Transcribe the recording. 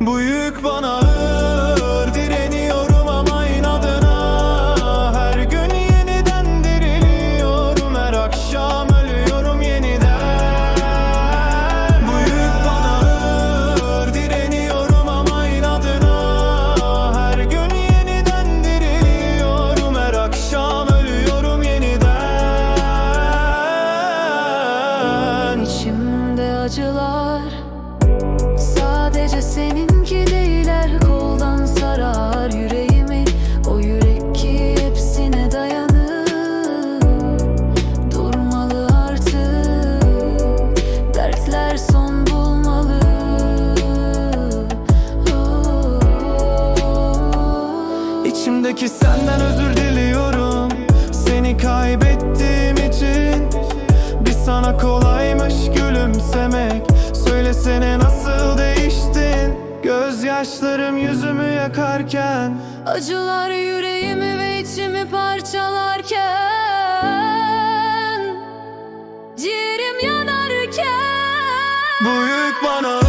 Bu yük bana seninki değiller koldan sarar yüreğimi. O yürek ki hepsine dayanır. Durmalı artık Dertler son bulmalı. Oh. İçimdeki senden özür diliyorum. Seni kaybettiğim için Bir sana kolaymış gülümsemek. Söylesene nasıl Gözyaşlarım yüzümü yakarken Acılar yüreğimi ve içimi parçalarken Ciğerim yanarken. Büyük bana